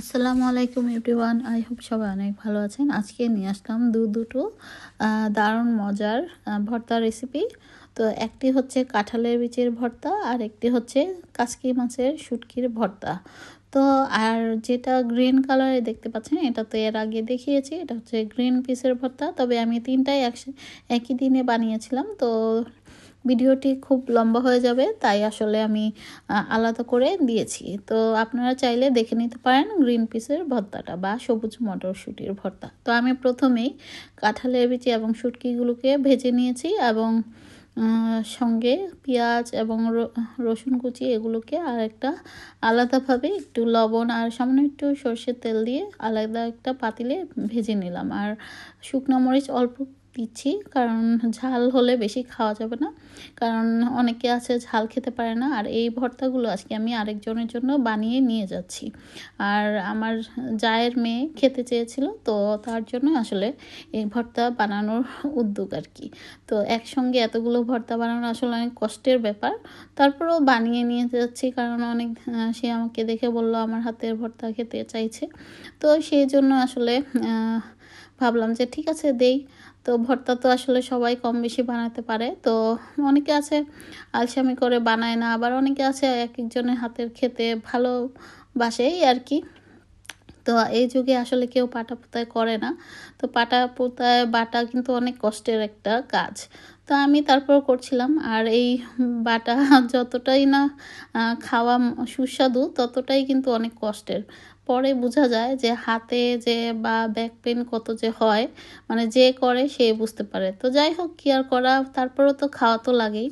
আসসালামু আলাইকুম everyone, I hope সবাই অনেক ভালো আছেন। আজকে নিয়ে আসলাম দু দুটো দারুণ মজার ভর্তা রেসিপি তো একটি হচ্ছে কাঁঠালের বীজের ভর্তা আর একটি হচ্ছে কাসকি মাছের শুটকির ভর্তা। তো আর যেটা গ্রিন কালারে দেখতে পাচ্ছেন, এটা তো এর আগে দেখিয়েছি, এটা হচ্ছে গ্রিন পিসের ভর্তা। তবে আমি তিনটাই এক একই দিনে বানিয়েছিলাম, তো ভিডিওটি খুব লম্বা হয়ে যাবে, তাই আসলে আমি আলাদা করে দিয়েছি। তো আপনারা চাইলে দেখে নিতে পারেন গ্রিন পিসের ভর্তাটা বা সবুজ মটরশুঁটির ভর্তা। তো আমি প্রথমেই কাঁঠালের বিচি এবং শুটকিগুলোকে ভেজে নিয়েছি এবং সঙ্গে পেঁয়াজ এবং রসুন কুচি এগুলোকে আর একটা আলাদাভাবে একটু লবণ আর সামান্য একটু সর্ষের তেল দিয়ে আলাদা একটা পাতিলে ভেজে নিলাম। আর শুকনো মরিচ অল্প দিচ্ছি কারণ ঝাল হলে বেশি খাওয়া যাবে না। কারণ অনেকে আছে ঝাল খেতে পারে না, আর এই ভর্তাগুলো আজকে আমি আরেকজনের জন্য বানিয়ে নিয়ে যাচ্ছি। আর আমার জায়ের মেয়ে খেতে চেয়েছিল, তো তার জন্য আসলে এই ভর্তা বানানোর উদ্যোগ আর কি। তো একসঙ্গে এতগুলো ভর্তা বানানো আসলে অনেক কষ্টের ব্যাপার। তারপরেও বানিয়ে নিয়ে যাচ্ছি, কারণ অনেক সে আমাকে দেখে বলল, আমার হাতের ভর্তা খেতে চাইছে। তো সেই জন্য আসলে ভাবলাম যে ঠিক আছে, দেই। তো ভর্তা তো আসলে সবাই কম বেশি বানাতে পারে। তো অনেকে আছে আলসামি করে বানায় না, আবার অনেকে আছে এক একজনের হাতের খেতে ভালো বাসেই আর কি। তো এই যুগে আসলে কেউ পাটা পোতায় করে না। তো পাটা পোতায় বাটা কিন্তু অনেক কষ্টের একটা কাজ। তো আমি তারপর করছিলাম আর এই বাটা যতটাই না খাওয়া সুস্বাদু ততটাই কিন্তু অনেক কষ্টের। পরে বোঝা যায় যে হাতে যে বা ব্যাক পেন কত যে হয় মানে যে করে সে বুঝতে পারে। তো যাই হোক কি আর করা, তারপরেও তো খাওয়া তো লাগেই।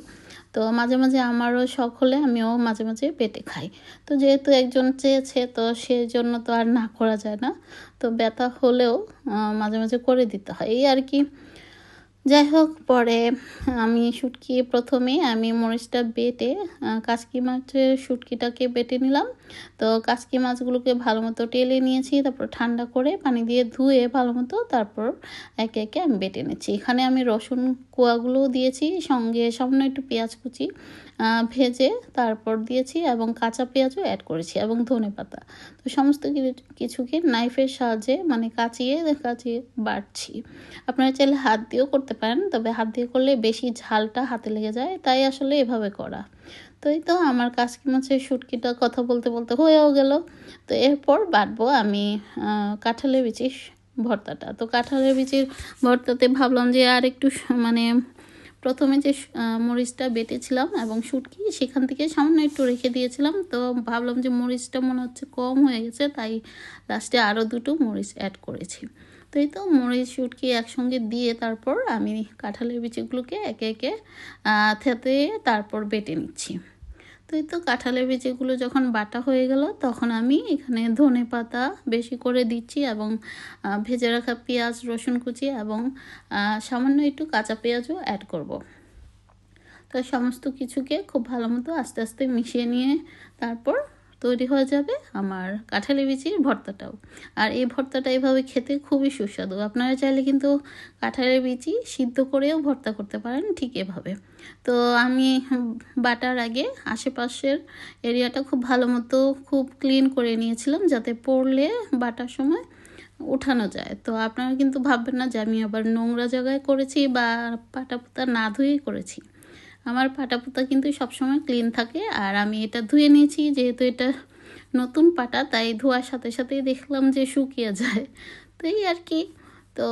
তো মাঝে মাঝে আমারও শখ হলে আমিও মাঝে মাঝে পেটে খাই। তো যেহেতু একজন চেয়েছে, তো সেই জন্য তো আর না করা যায় না। তো ব্যথা হলেও মাঝে মাঝে করে দিতে হয়। এই আর কি যাই হোক পরে আমি শুটকি প্রথমে আমি মরিচটা বেটে কাসকি মাছের শুটকিটাকে বেটে নিলাম। তো কাসকি মাছগুলোকে ভালো মতো টেলে নিয়েছি, তারপর ঠান্ডা করে পানি দিয়ে ধুয়ে ভালো মতো তারপর একে একে আমি বেটে নিচ্ছি। এখানে আমি রসুন কোয়াগুলোও দিয়েছি, সঙ্গে সামান্য একটু পেঁয়াজ কুচি ভেজে তারপর দিয়েছি এবং কাঁচা পেঁয়াজও অ্যাড করেছি এবং ধনে পাতা। তো সমস্ত কিছু- কিছুকে নাইফের সাহায্যে মানে কাচিয়ে কাচিয়ে বাড়ছি আপনারা চাইলে হাত দিয়েও করতে পারেন, তবে হাত দিয়ে করলে বেশি ঝালটা হাতে লেগে যায়, তাই আসলে এভাবে করা। তো এই তো আমার কাসকি মাছের শুটকিটা কথা বলতে বলতে হয়েও গেল। তো এরপর বাটবো আমি কাঁঠালের বিচির ভর্তাটা। তো কাঁঠালের বিচির ভর্তাতে ভাবলাম যে আর একটু মানে প্রথমে যে মরিচটা বেটেছিলাম এবং শুটকি, সেখান থেকে সামান্য একটু রেখে দিয়েছিলাম। তো ভাবলাম যে মরিচটা মনে হচ্ছে কম হয়ে গেছে, তাই লাস্টে আরও দুটো মরিচ অ্যাড করেছি। তো এই তো মরিচ শুটকি একসঙ্গে দিয়ে তারপর আমি কাঁঠালের বিচিগুলোকে একে একে থেতে তারপর বেটে নিচ্ছি তো এই তো কাঁঠালের বিচিগুলো যখন বাটা হয়ে গেল, তখন আমি এখানে ধনে পাতা বেশি করে দিচ্ছি এবং ভেজে রাখা পেঁয়াজ, রসুন কুচি এবং সামান্য একটু কাঁচা পেঁয়াজও অ্যাড করব। তো সমস্ত কিছুকে খুব ভালো মতো আস্তে আস্তে মিশিয়ে নিয়ে তারপর তৈরি হয়ে যাবে আমার কাঁঠালি বিচির ভর্তাটাও। আর এই ভর্তাটা এভাবে খেতে খুবই সুস্বাদু। আপনারা চাইলে কিন্তু কাঁঠালের বিচি সিদ্ধ করেও ভর্তা করতে পারেন ঠিক এভাবে। তো আমি বাটার আগে আশেপাশের এরিয়াটা খুব ভালো মতো খুব ক্লিন করে নিয়েছিলাম যাতে পড়লে বাটার সময় উঠানো যায়। তো আপনারা কিন্তু ভাববেন না যে আমি আবার নোংরা জায়গায় করেছি বা পাটা পুতা না ধুয়েই করেছি। আমার পাটা পুতা কিন্তু সবসময় ক্লিন থাকে। আর আমি এটা ধুয়ে নিয়েছি, যেহেতু এটা নতুন পাটা, তাই ধোয়ার সাথে সাথেই দেখলাম যে শুকিয়ে যায়। তো এই আর কি। তো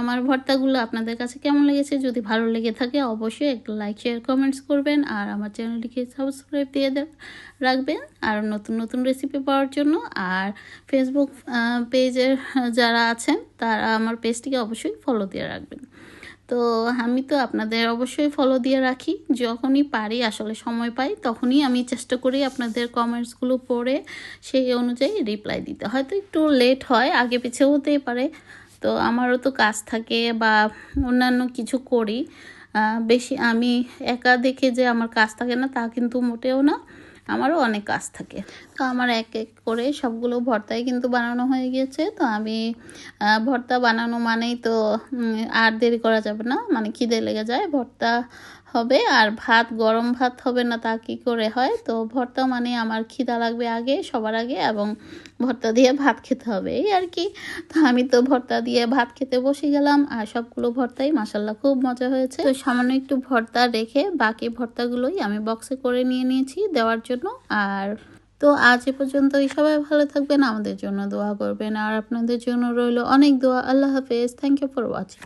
আমার ভর্তাগুলো আপনাদের কাছে কেমন লেগেছে? যদি ভালো লেগে থাকে, অবশ্যই একটা লাইক শেয়ার কমেন্টস করবেন। আর আমার চ্যানেলটিকে সাবস্ক্রাইব দিয়ে রাখবেন। আর নতুন নতুন রেসিপি পাওয়ার জন্য। আর ফেসবুক পেজের যারা আছেন, তারা আমার পেজটিকে অবশ্যই ফলো দিয়ে রাখবেন। তো আমি তো আপনাদের অবশ্যই ফলো দিয়ে রাখি। যখনই পারি আসলে সময় পাই, তখনই আমি চেষ্টা করি আপনাদের কমেন্টসগুলো পড়ে সেই অনুযায়ী রিপ্লাই দিতে। হয়তো একটু লেট হয়, আগে পিছিয়ে হতেই পারে। তো আমারও তো কাজ থাকে বা অন্যান্য কিছু করি। বেশি আমি একা দেখে যে আমার কাজ থাকে না, তা কিন্তু মোটেও না। আমারও অনেক কাজ থাকে। তো আমার এক এক করে সবগুলো ভর্তাই কিন্তু বানানো হয়ে গিয়েছে। তো আমি ভর্তা বানানো মানেই তো আর দেরি করা যাবে না। মানে খিদে লেগে যায়। ভর্তা হবে আর ভাত, গরম ভাত হবে না তা কি করে হয়? তো ভর্তা মানে আমার খিদা লাগবে আগে, সবার আগে এবং ভর্তা দিয়ে ভাত খেতে হবে, এই আর কি। তো আমি তো ভর্তা দিয়ে ভাত খেতে বসে গেলাম আর সবগুলো ভর্তাই মাসাল্লাহ খুব মজা হয়েছে। তো সামান্য একটু ভর্তা রেখে বাকি ভর্তাগুলোই আমি বক্সে করে নিয়ে নিয়েছি দেওয়ার জন্য। আর তো আজ এ পর্যন্তই, সবাই ভালো থাকবেন, আমাদের জন্য দোয়া করবেন। আর আপনাদের জন্য রইল অনেক দোয়া। আল্লাহ হাফেজ। Thank you for watching